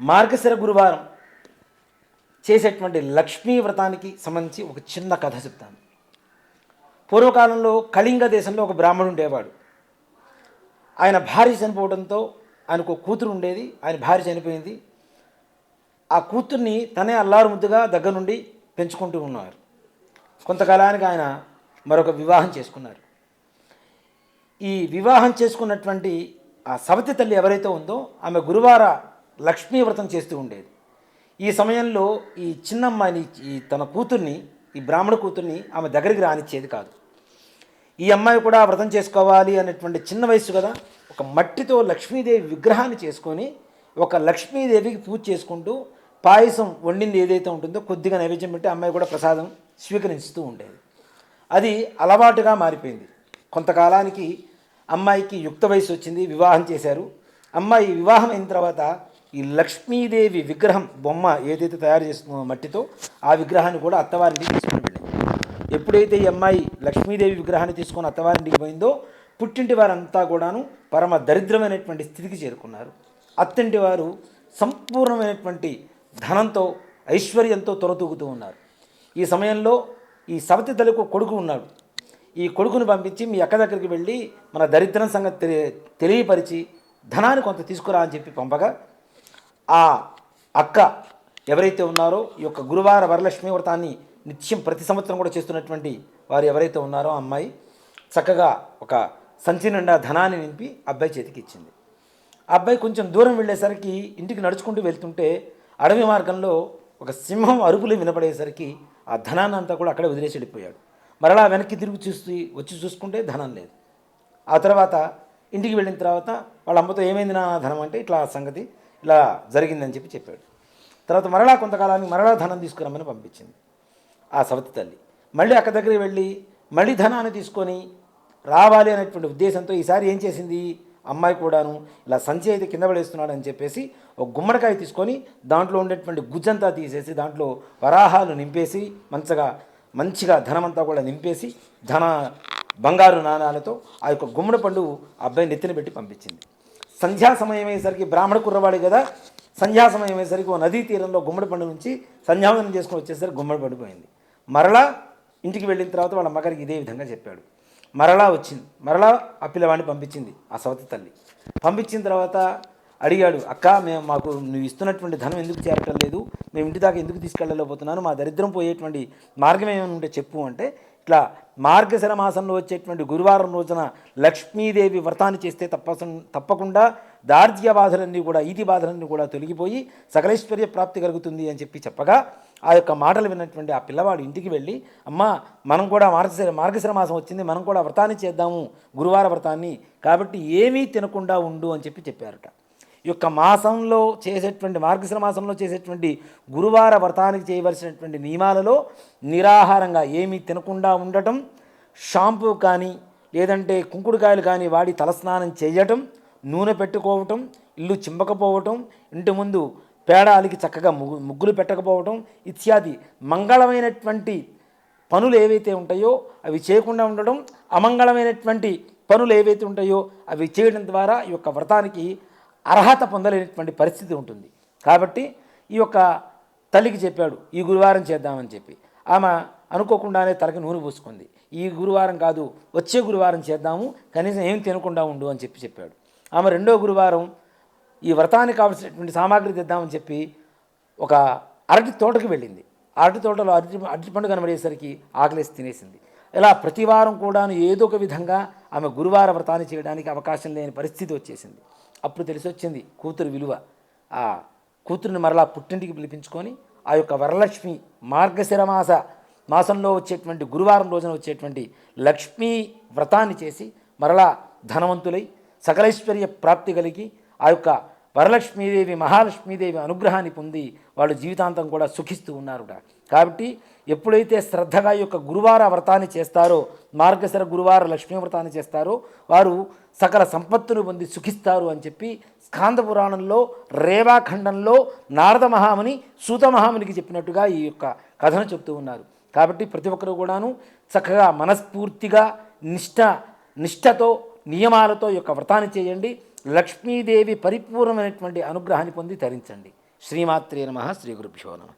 మార్గశిర గురువారం చేసేటువంటి లక్ష్మీ వ్రతానికి సంబంధించి ఒక చిన్న కథ చెప్తాను. పూర్వకాలంలో కళింగ దేశంలో ఒక బ్రాహ్మణుడు ఉండేవాడు. ఆయన భార్య చనిపోవడంతో ఆయనకు ఒక కూతురు ఉండేది. ఆయన భార్య చనిపోయింది. ఆ కూతుర్ని తనే అల్లారు ముద్దుగా దగ్గర నుండి పెంచుకుంటూ ఉన్నారు. కొంతకాలానికి ఆయన మరొక వివాహం చేసుకున్నారు. ఈ వివాహం చేసుకున్నటువంటి ఆ సవతి తల్లి ఎవరైతే ఉందో ఆమె గురువార లక్ష్మీ వ్రతం చేస్తూ ఉండేది. ఈ సమయంలో ఈ చిన్నమ్మాయిని ఈ తన కూతుర్ని ఈ బ్రాహ్మణ కూతుర్ని ఆమె దగ్గరికి రానిచ్చేది కాదు. ఈ అమ్మాయి కూడా వ్రతం చేసుకోవాలి అనేటువంటి చిన్న వయసు కదా ఒక మట్టితో లక్ష్మీదేవి విగ్రహాన్ని చేసుకొని ఒక లక్ష్మీదేవికి పూజ చేసుకుంటూ పాయసం వండింది ఏదైతే ఉంటుందో కొద్దిగా నైవేద్యం పెట్టి అమ్మాయి కూడా ప్రసాదం స్వీకరిస్తూ ఉండేది. అది అలవాటుగా మారిపోయింది. కొంతకాలానికి అమ్మాయికి యుక్త వయసు వచ్చింది వివాహం చేశారు. అమ్మాయి వివాహం అయిన తర్వాత ఈ లక్ష్మీదేవి విగ్రహం బొమ్మ ఏదైతే తయారు చేస్తుందో మట్టితో ఆ విగ్రహాన్ని కూడా అత్తవారింటికి తీసుకుని వెళ్ళింది ఎప్పుడైతే ఈ అమ్మాయి లక్ష్మీదేవి విగ్రహాన్ని తీసుకొని అత్తవారింటికి పోయిందో పుట్టింటి వారంతా కూడాను పరమ దరిద్రమైనటువంటి స్థితికి చేరుకున్నారు. అత్తింటి వారు సంపూర్ణమైనటువంటి ధనంతో ఐశ్వర్యంతో తొలతూగుతూ ఉన్నారు. ఈ సమయంలో ఈ సవతి తల్లికి కొడుకు ఉన్నాడు. ఈ కొడుకును పంపించి మీ అక్క దగ్గరికి వెళ్ళి మన దరిద్రం సంగతి తెలియ తెలియపరిచి ధనాన్ని కొంత తీసుకురా అని చెప్పి పంపగా ఆ అక్క ఎవరైతే ఉన్నారో ఈ యొక్క గురువార వరలక్ష్మి వ్రతాన్ని నిత్యం ప్రతి సంవత్సరం కూడా చేస్తున్నటువంటి వారు ఎవరైతే ఉన్నారో ఆ అమ్మాయి చక్కగా ఒక సంచి నిండా ధనాన్ని నింపి అబ్బాయి చేతికి ఇచ్చింది. ఆ అబ్బాయి కొంచెం దూరం వెళ్ళేసరికి ఇంటికి నడుచుకుంటూ వెళ్తుంటే అడవి మార్గంలో ఒక సింహం అరుపులు వినపడేసరికి ఆ ధనాన్ని అంతా కూడా అక్కడే వదిలేసి వెళ్ళిపోయాడు. మరలా వెనక్కి తిరిగి చూసి వచ్చి చూసుకుంటే ధనం లేదు. ఆ తర్వాత ఇంటికి వెళ్ళిన తర్వాత వాళ్ళ అమ్మతో ఏమైంది నా ధనం? అంటే ఇట్లా సంగతి ఇలా జరిగిందని చెప్పి చెప్పాడు. తర్వాత మరలా కొంతకాలానికి మరలా ధనం తీసుకురమ్మని పంపించింది ఆ సవతి తల్లి. మళ్ళీ అక్క దగ్గరికి వెళ్ళి మళ్ళీ ధనాన్ని తీసుకొని రావాలి అనేటువంటి ఉద్దేశంతో ఈసారి ఏం చేసింది? అమ్మాయి కూడాను ఇలా సంచి అయితే కింద పడేస్తున్నాడు అని చెప్పేసి ఒక గుమ్మడికాయ తీసుకొని దాంట్లో ఉండేటువంటి గుజ్జంతా తీసేసి దాంట్లో వరాహాలు నింపేసి మంచిగా మంచిగా ధనమంతా కూడా నింపేసి ధన బంగారు నాణాలతో ఆ యొక్క గుమ్మడి పండు అబ్బాయి నెత్తిన పెట్టి పంపించింది. సంధ్యా సమయం అయ్యేసరికి బ్రాహ్మణ కుర్రవాడు కదా. సంధ్యా సమయం అయ్యేసరికి ఓ నదీ తీరంలో గుమ్మడి పండు నుంచి సంధ్యావందనం చేసుకొని వచ్చేసరికి గుమ్మడి పడిపోయింది మరలా ఇంటికి వెళ్ళిన తర్వాత వాళ్ళ మగరికి ఇదే విధంగా చెప్పాడు. మరలా వచ్చింది. మరలా ఆ పిల్లవాడిని పంపించింది ఆ సవతి తల్లి. పంపించిన తర్వాత అడిగాడు అక్క మేము మాకు నువ్వు ఇస్తున్నటువంటి ధనం ఎందుకు చేరటం లేదు? మేము ఇంటి దాకా ఎందుకు తీసుకెళ్ళలేకపోతున్నాను? మా దరిద్రం పోయేటువంటి మార్గం ఏమైనా ఉంటే చెప్పు అంటే ఇట్లా మార్గశిర మాసంలో వచ్చేటువంటి గురువారం రోజున లక్ష్మీదేవి వ్రతాన్ని చేస్తే తప్ప తప్పకుండా దార్జ్య బాధలన్నీ కూడా ఈతి బాధలన్నీ కూడా తొలగిపోయి సకలైశ్వర్య ప్రాప్తి కలుగుతుంది అని చెప్పి చెప్పగా ఆ యొక్క మాటలు విన్నటువంటి ఆ పిల్లవాడు ఇంటికి వెళ్ళి అమ్మ మనం కూడా మార్గశిర మార్గశిర మాసం వచ్చింది మనం కూడా వ్రతాన్ని చేద్దాము గురువార వ్రతాన్ని కాబట్టి ఏమీ తినకుండా ఉండు అని చెప్పి చెప్పారట. యొక్క మాసంలో చేసేటువంటి మార్గశిర మాసంలో చేసేటువంటి గురువార వ్రతానికి చేయవలసినటువంటి నియమాలలో నిరాహారంగా ఏమీ తినకుండా ఉండటం షాంపూ కానీ లేదంటే కుంకుడుకాయలు కానీ వాడి తలస్నానం చేయటం నూనె పెట్టుకోవటం ఇల్లు చింపకపోవటం ఇంటి ముందు పేడాలికి చక్కగా ముగ్గు ముగ్గులు పెట్టకపోవటం ఇత్యాది మంగళమైనటువంటి పనులు ఏవైతే ఉంటాయో అవి చేయకుండా ఉండడం అమంగళమైనటువంటి పనులు ఏవైతే ఉంటాయో అవి చేయడం ద్వారా ఈ యొక్క వ్రతానికి అర్హత పొందలేనటువంటి పరిస్థితి ఉంటుంది. కాబట్టి ఈ యొక్క తల్లికి చెప్పాడు ఈ గురువారం చేద్దామని చెప్పి. ఆమె అనుకోకుండానే తలకి నూనె పూసుకుంది. ఈ గురువారం కాదు వచ్చే గురువారం చేద్దాము కనీసం ఏం తినకుండా ఉండు అని చెప్పి చెప్పాడు. ఆమె రెండో గురువారం ఈ వ్రతానికి కావలసినటువంటి సామాగ్రి తెద్దామని చెప్పి ఒక అరటి తోటకి వెళ్ళింది. అరటి తోటలో అరటి అరటి పండు కనబడేసరికి ఆకలేసి తినేసింది. ఇలా ప్రతివారం కూడాను ఏదో ఒక విధంగా ఆమె గురువార వ్రతాన్ని చేయడానికి అవకాశం లేని పరిస్థితి వచ్చేసింది. అప్పుడు తెలిసొచ్చింది కూతురు విలువ. ఆ కూతురుని మరలా పుట్టింటికి పిలిపించుకొని ఆ యొక్క వరలక్ష్మి మార్గశిర మాస మాసంలో వచ్చేటువంటి గురువారం రోజున వచ్చేటువంటి లక్ష్మీ వ్రతాన్ని చేసి మరలా ధనవంతులై సకలైశ్వర్య ప్రాప్తి కలిగి ఆ యొక్క వరలక్ష్మీదేవి మహాలక్ష్మీదేవి అనుగ్రహాన్ని పొంది వాళ్ళు జీవితాంతం కూడా సుఖిస్తూ ఉన్నారుట. కాబట్టి ఎప్పుడైతే శ్రద్ధగా యొక్క గురువార వ్రతాన్ని చేస్తారో మార్గశర గురువార లక్ష్మీ వ్రతాన్ని చేస్తారో. వారు సకల సంపత్తును పొంది సుఖిస్తారు అని చెప్పి స్కాంద పురాణంలో రేవాఖండంలో నారద మహాముని సూత మహామునికి చెప్పినట్టుగా ఈ యొక్క కథను చెప్తూ ఉన్నారు. కాబట్టి ప్రతి ఒక్కరు కూడాను చక్కగా మనస్ఫూర్తిగా నిష్ఠ నిష్ఠతో నియమాలతో యొక్క వ్రతాన్ని చేయండి. లక్ష్మీదేవి పరిపూర్ణమైనటువంటి అనుగ్రహాన్ని పొంది ధరించండి శ్రీమాత్రే నమ శ్రీ గురుభ్యో నమ.